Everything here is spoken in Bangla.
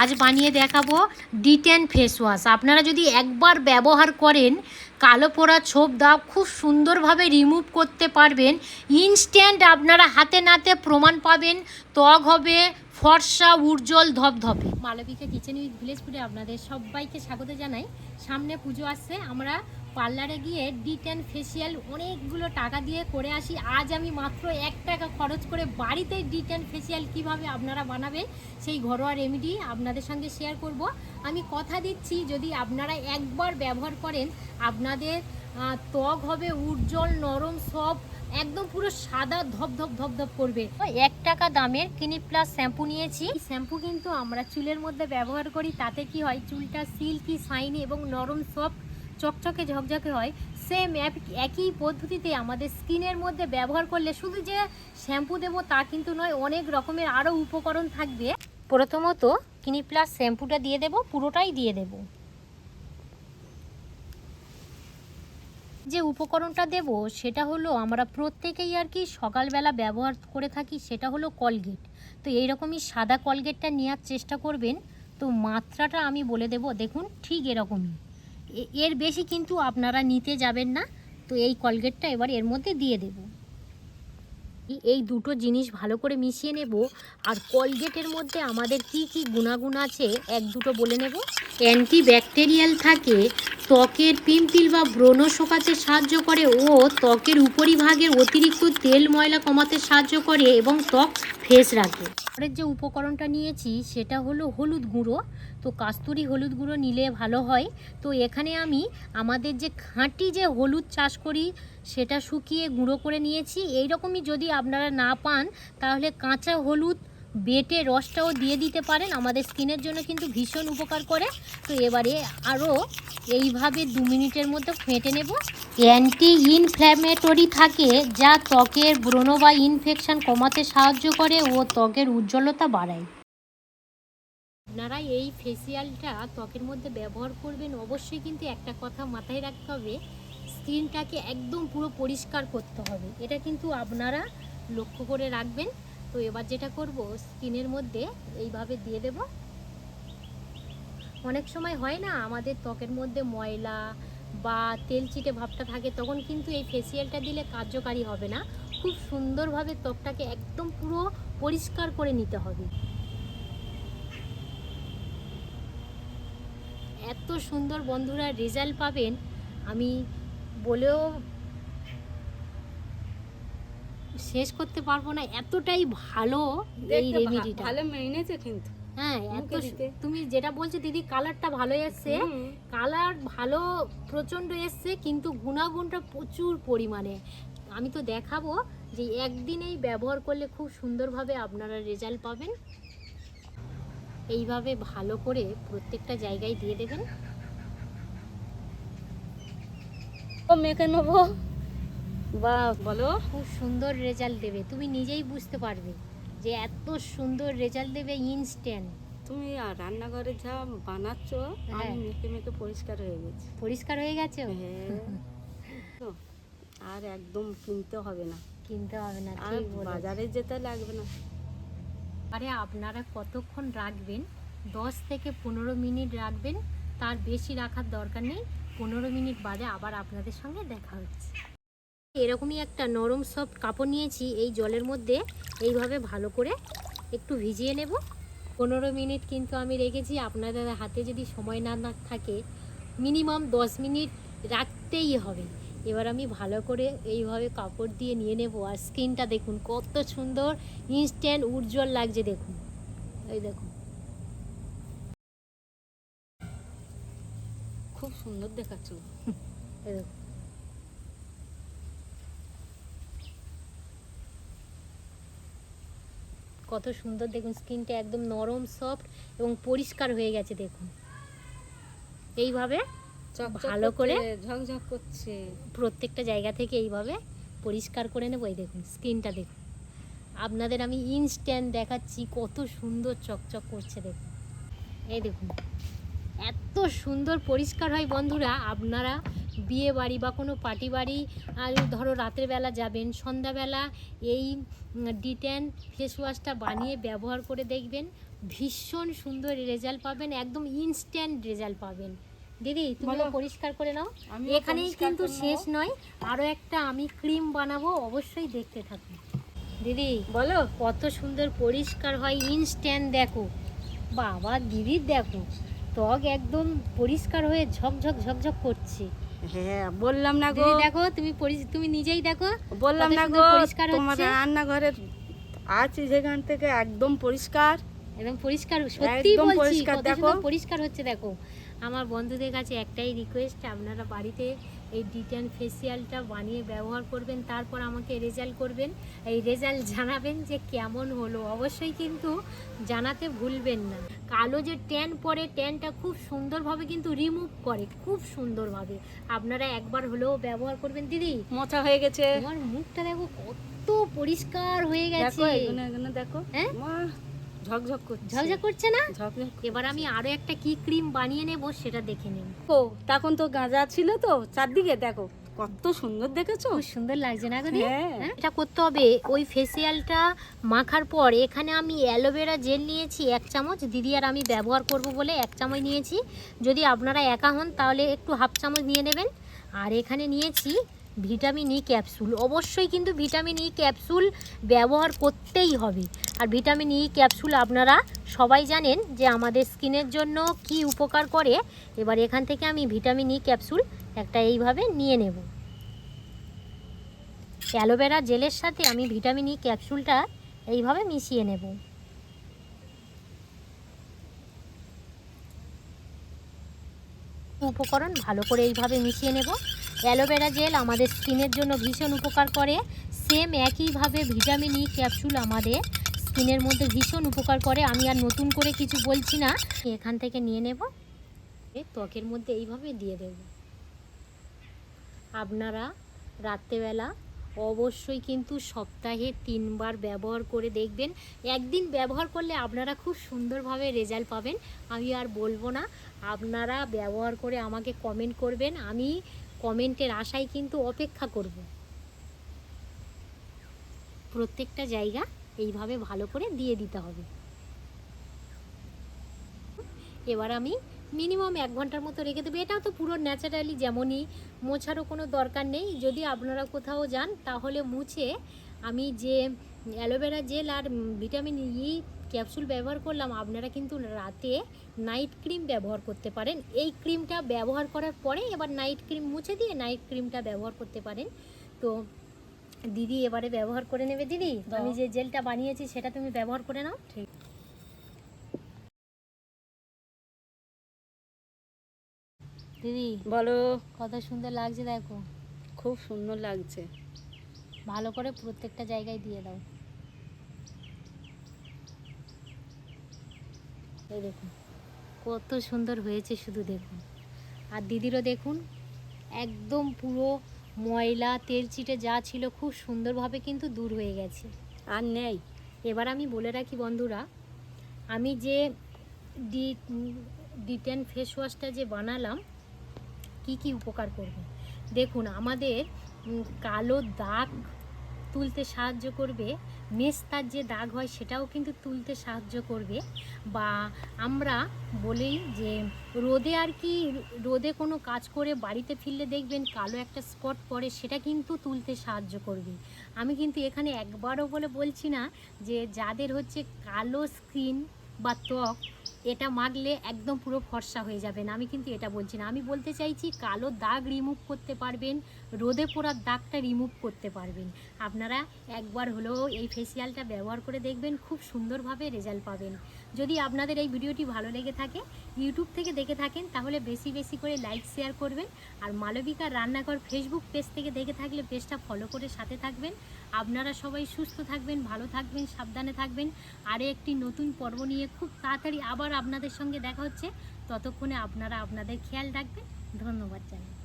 আজ বানিয়ে দেখাবো ডিটেন ফেস ওয়াশ আপনারা যদি একবার ব্যবহার করেন, কালো পোড়া ছোপ দাগ খুব সুন্দরভাবে রিমুভ করতে পারবেন। ইনস্ট্যান্ট আপনারা হাতে নাতে প্রমাণ পাবেন, ত্বক হবে, ফর্সা, উজ্জ্বল, ধপধপে। মালবিকা কিচেন উইথ ভিলেজ ফুডে আপনাদের সবাইকে স্বাগত জানাই। সামনে পুজো আসছে, আমরা পার্লারে গিয়ে ডিটেন ফেসিয়াল অনেকগুলো টাকা দিয়ে করে আসি। আজ আমি মাত্র এক টাকা খরচ করে বাড়িতে ডিটেন ফেসিয়াল কীভাবে আপনারা বানাবেন, সেই ঘরোয়া রেমেডি আপনাদের সঙ্গে শেয়ার করব। আমি কথা দিচ্ছি, যদি আপনারা একবার ব্যবহার করেন, আপনাদের ত্বক হবে উজ্জ্বল, নরম সব একদম পুরো সাদা ধপ ধপ ধপ ধপ করবে। এক টাকা দামের ক্লিনিক প্লাস শ্যাম্পু নিয়েছি। শ্যাম্পু কিন্তু আমরা চুলের মধ্যে ব্যবহার করি, তাতে কি হয়? চুলটা সিল্কি শাইনি এবং নরম সফট চকচকে ঝকঝকে হয় সেম একই পদ্ধতিতে আমাদের স্কিনের মধ্যে ব্যবহার করলে শুধু যে শ্যাম্পু দেবো তা কিন্তু নয়, অনেক রকমের আরও উপকরণ থাকবে। প্রথমত কিনি প্লাস শ্যাম্পুটা দিয়ে দেবো, পুরোটাই দিয়ে দেবো। যে উপকরণটা দেব, সেটা হলো আমরা প্রত্যেকেই আর কি সকালবেলা ব্যবহার করে থাকি, সেটা হলো কলগেট তো এইরকমই সাদা কলগেটটা নেওয়ার চেষ্টা করবেন। তো মাত্রাটা আমি বলে দেব, দেখুন ঠিক এরকমই। এর বেশি কিন্তু আপনারা নিতে যাবেন না। তো এই কলগেটটা এবার এর মধ্যে দিয়ে দেব। এই- দুটো জিনিস ভালো করে মিশিয়ে নেব। আর কলগেটের মধ্যে আমাদের কি কি গুণাগুণ আছে, এক দুটো বলে নেব। অ্যান্টি ব্যাকটেরিয়াল থাকে ত্বকের পিম্পিল বা ব্রণ শোকাতে সাহায্য করে ও ত্বকের উপরিভাগের অতিরিক্ত তেল ময়লা কমাতে সাহায্য করে এবং ত্বক ফ্রেশ রাখে। পরের যে উপকরণটা নিয়েছি সেটা হলো হলুদ গুঁড়ো। তো কাস্তুরি হলুদ গুঁড়ো নিলে ভালো হয়। তো এখানে আমি আমাদের যে খাঁটি যে হলুদ চাষ করি সেটা শুকিয়ে গুঁড়ো করে নিয়েছি। এই রকমই যদি আপনারা না পান তাহলে কাঁচা হলুদ বেটে রসটাও দিয়ে দিতে পারেন। আমাদের স্কিনের জন্য কিন্তু ভীষণ উপকার করে। তো এবারে আরও এইভাবে দু মিনিটের মধ্যে ফেটে নেব। অ্যান্টি ইনফ্ল্যামেটরি থাকে, যা ত্বকের ব্রণ বা ইনফেকশান কমাতে সাহায্য করে ও ত্বকের উজ্জ্বলতা বাড়ায়। আপনারা এই ফেসিয়ালটা ত্বকের মধ্যে ব্যবহার করবেন। অবশ্যই কিন্তু একটা কথা মাথায় রাখতে হবে, স্কিনটাকে একদম পুরো পরিষ্কার করতে হবে। এটা কিন্তু আপনারা লক্ষ্য করে রাখবেন। তো এবার যেটা করব স্কিনের মধ্যে এইভাবে দিয়ে দেব। অনেক সময় হয় না, আমাদের ত্বকের মধ্যে ময়লা বা তেল চিটে ভাবটা থাকে, তখন কিন্তু এই ফেসিয়ালটা দিলে কার্যকারী হবে না। খুব সুন্দরভাবে ত্বকটাকে একদম পুরো পরিষ্কার করে নিতে হবে। এত সুন্দর বন্ধুরা রেজাল্ট পাবেন, আমি বলেও শেষ করতে পারব না এতটাই ভালো এই রেমেডিটা ভালো মেনেছে কিন্তু। হ্যাঁ এত। তুমি যেটা বলছো দিদি কালারটা ভালো এসছে। কালার ভালো প্রচণ্ড এসছে কিন্তু গুণাগুণটা প্রচুর পরিমাণে। আমি তো দেখাবো যে একদিনেই ব্যবহার করলে খুব সুন্দরভাবে আপনারা রেজাল্ট পাবেন। এইভাবে ভালো করে প্রত্যেকটা জায়গায় দিয়ে দেবেন। ও মেখে নেব। বা বলো। খুব সুন্দর রেজাল্ট দেবে। তুমি নিজেই বুঝতে পারবে যে এত সুন্দর রেজাল্ট দেবে ইনস্ট্যান্ট তুমি আর রান্নাঘরে যা বানাচ্ছ হ্যাঁ। আমি মেখে মেখে পরিষ্কার হয়ে গেছি। পরিষ্কার হয়ে গেছে? হ্যাঁ। আর একদম কিনতে হবে না। কিনতে হবে না আর বাজারে যেতে লাগবে না। আরে আপনারা কতক্ষণ রাখবেন? দশ থেকে পনেরো মিনিট রাখবেন। তার বেশি রাখার দরকার নেই। পনেরো মিনিট বাদে আবার আপনাদের সঙ্গে দেখা হচ্ছে। এরকমই একটা নরম সফট কাপড় নিয়েছি এই জলের মধ্যে। এইভাবে ভালো করে একটু ভিজিয়ে নেব। পনেরো মিনিট কিন্তু আমি রেখেছি। আপনাদের হাতে যদি সময় না থাকে, মিনিমাম দশ মিনিট রাখতেই হবে। এবার আমি ভালো করে এইভাবে কাপড় দিয়ে নিয়ে নেব। আর স্কিনটা দেখুন, কত সুন্দর ইনস্ট্যান্ট উজ্জ্বল লাগছে দেখুন। এই দেখুন। খুব সুন্দর দেখাচ্ছ। এই দেখুন। কত সুন্দর দেখুন স্কিনটা একদম নরম সফট এবং পরিষ্কার হয়ে গেছে দেখুন। এইভাবে ভালো করে ঝকঝক করছে। প্রত্যেকটা জায়গা থেকে এইভাবে পরিষ্কার করে নেব এই দেখুন স্কিনটা দেখুন। আপনাদের আমি ইনস্ট্যান্ট দেখাচ্ছি কত সুন্দর চকচক করছে দেখুন। এই দেখুন এত সুন্দর পরিষ্কার হয় বন্ধুরা আপনারা বিয়ে বাড়ি বা কোনো পার্টি বাড়ি আর ধরো রাতের বেলা যাবেন সন্ধ্যাবেলা এই ডিটেন ফেস ওয়াশটা বানিয়ে ব্যবহার করে দেখবেন ভীষণ সুন্দর রেজাল্ট পাবেন একদম ইনস্ট্যান্ট রেজাল্ট পাবেন। দিদি তুমি বলো। পরিষ্কার করে নাও। এখানেই কিন্তু শেষ নয় আরও একটা আমি ক্রিম বানাবো অবশ্যই দেখতে থাকুন দিদি বলো। কত সুন্দর পরিষ্কার হয় ইনস্ট্যান্ট দেখো। বাবা দিদির দেখো ত্বক একদম পরিষ্কার হয়ে ঝকঝক ঝকঝক করছে। হ্যাঁ বললাম না গো দেখো তুমি তুমি নিজেই দেখো বললাম না গো পরিষ্কার তোমার। রান্নাঘরের আছে যেখান থেকে একদম পরিষ্কার একদম পরিষ্কার সত্যি বলছি পরিষ্কার, দেখো। পরিষ্কার হচ্ছে দেখো আমার বন্ধুদের কাছে একটাই রিকোয়েস্ট আপনারা বাড়িতে এই ডিটেন ফেসিয়ালটা বানিয়ে ব্যবহার করবেন তারপর আমাকে রেজাল্ট করবেন। এই রেজাল্ট জানাবেন যে কেমন হলো। অবশ্যই কিন্তু জানাতে ভুলবেন না। কালো যে ট্যান পরে ট্যানটা খুব সুন্দরভাবে কিন্তু রিমুভ করে খুব সুন্দরভাবে। আপনারা একবার হলেও ব্যবহার করবেন। দিদি মোছা হয়ে গেছে। তোমার মুখটা দেখো কত পরিষ্কার হয়ে গেছে। দেখো। হ্যাঁ? ঝকঝক করছে। ঝকঝক করছে না? ঝকঝক এবার আমি আরও একটা কি ক্রিম বানিয়ে নেব সেটা দেখে নিন ও তখন তো গাঁজা ছিল তো চারদিকে দেখো কত সুন্দর দেখেছ? খুব সুন্দর লাগছে না গো হ্যাঁ। হ্যাঁ? এটা করতে হবে ওই ফেসিয়ালটা মাখার পর এখানে আমি অ্যালোভেরা জেল নিয়েছি এক চামচ দিদি আর আমি ব্যবহার করব বলে এক চামচ নিয়েছি। যদি আপনারা একা হন তাহলে একটু হাফ চামচ নিয়ে নেবেন। আর এখানে নিয়েছি ভিটামিন ই ক্যাপসুল। অবশ্যই কিন্তু ভিটামিন ই ক্যাপসুল ব্যবহার করতেই হবে। আর ভিটামিন ই ক্যাপসুল আপনারা সবাই জানেন যে আমাদের স্কিনের জন্য কি উপকার করে। এবার এখান থেকে আমি ভিটামিন ই ক্যাপসুল একটা এইভাবে নিয়ে নেব। অ্যালোভেরা জেলের সাথে আমি ভিটামিন ই ক্যাপসুলটা এইভাবে মিশিয়ে নেব। উপকরণ ভালো করে এইভাবে মিশিয়ে নেব। অ্যালোভেরা জেল আমাদের স্কিনের জন্য ভীষণ উপকার করে। সেম একইভাবে ভিটামিন ই ক্যাপসুল আমাদের স্কিনের মধ্যে ভীষণ উপকার করে। আমি আর নতুন করে কিছু বলছি না। এখান থেকে নিয়ে নেব। ত্বকের মধ্যে এইভাবে দিয়ে দেব। আপনারা রাত্রেবেলা অবশ্যই কিন্তু সপ্তাহে তিনবার ব্যবহার করে দেখবেন। একদিন ব্যবহার করলে আপনারা খুব সুন্দরভাবে রেজাল্ট পাবেন। আমি আর বলব না। আপনারা ব্যবহার করে আমাকে কমেন্ট করবেন। আমি কমেন্টের আশায় কিন্তু অপেক্ষা করব। প্রত্যেকটা জায়গা এইভাবে ভালো করে দিয়ে দিতে হবে। এবার আমি মিনিমাম এক ঘণ্টার মতো রেখে দেবো। এটাও তো পুরো ন্যাচারালি যেমনই, মোছারও কোনো দরকার নেই। যদি আপনারা কোথাও যান, তাহলে মুছে আমি যে অ্যালোভেরা জেল আর ভিটামিন ই ক্যাপসুল ব্যবহার করলাম আপনারা কিন্তু রাতে নাইট ক্রিম ব্যবহার করতে পারেন। এই ক্রিমটা ব্যবহার করার পরে এবার নাইট ক্রিম মুছে দিয়ে নাইট ক্রিমটা ব্যবহার করতে পারেন। তো দিদি এবারে ব্যবহার করে নেবে দিদি? আমি যে জেলটা বানিয়েছি সেটা তুমি ব্যবহার করে নাও। ঠিক। দিদি বলো। কত সুন্দর লাগছে দেখো। খুব সুন্দর লাগছে। ভালো করে প্রত্যেকটা জায়গায় দিয়ে দাও। এই দেখুন, কত সুন্দর হয়েছে শুধু দেখুন। আর দিদিরও দেখুন, একদম পুরো ময়লা, তেল চিটে যা ছিল খুব সুন্দরভাবে কিন্তু দূর হয়ে গেছে। আর নেই, এবার আমি বলে রাখি বন্ধুরা, আমি যে ডি ডিটেন ফেস ওয়াশটা যে বানালাম, কি কি উপকার করবে? দেখুন, আমাদের কালো দাগ তুলতে সাহায্য করবে মেস্তার যে দাগ হয় সেটাও কিন্তু তুলতে সাহায্য করবে। বা আমরা বলি যে রোদে আর কি রোদে কোনো কাজ করে বাড়িতে ফিরলে দেখবেন কালো একটা স্পট পড়ে সেটা কিন্তু তুলতে সাহায্য করবে। আমি কিন্তু এখানে একবারও বলে বলছি না যে যাদের হচ্ছে কালো স্ক্রিন বা ত্বক এটা মাগলে একদম পুরো ফর্সা হয়ে যাবেন আমি কিন্তু এটা বলছি না। আমি বলতে চাইছি, কালো দাগ রিমুভ করতে পারবেন, রোদে পোড়ার দাগটা রিমুভ করতে পারবেন। আপনারা একবার হলেও এই ফেসিয়ালটা ব্যবহার করে দেখবেন, খুব সুন্দরভাবে রেজাল্ট পাবেন। যদি আপনাদের এই ভিডিওটি ভালো লেগে থাকে ইউটিউব থেকে দেখে থাকেন, তাহলে বেশি বেশি করে লাইক শেয়ার করবেন। আর মালবিকা রান্নাঘর ফেসবুক পেজ থেকে দেখে থাকলে পেজটা ফলো করে সাথে থাকবেন। আপনারা সবাই সুস্থ থাকবেন, ভালো থাকবেন, সাবধানে থাকবেন। আরও একটি নতুন পর্ব নিয়ে খুব তাড়াতাড়ি আবার আপনাদের সঙ্গে দেখা হচ্ছে। ততক্ষণে আপনারা আপনাদের খেয়াল রাখবেন। ধন্যবাদ জানাই।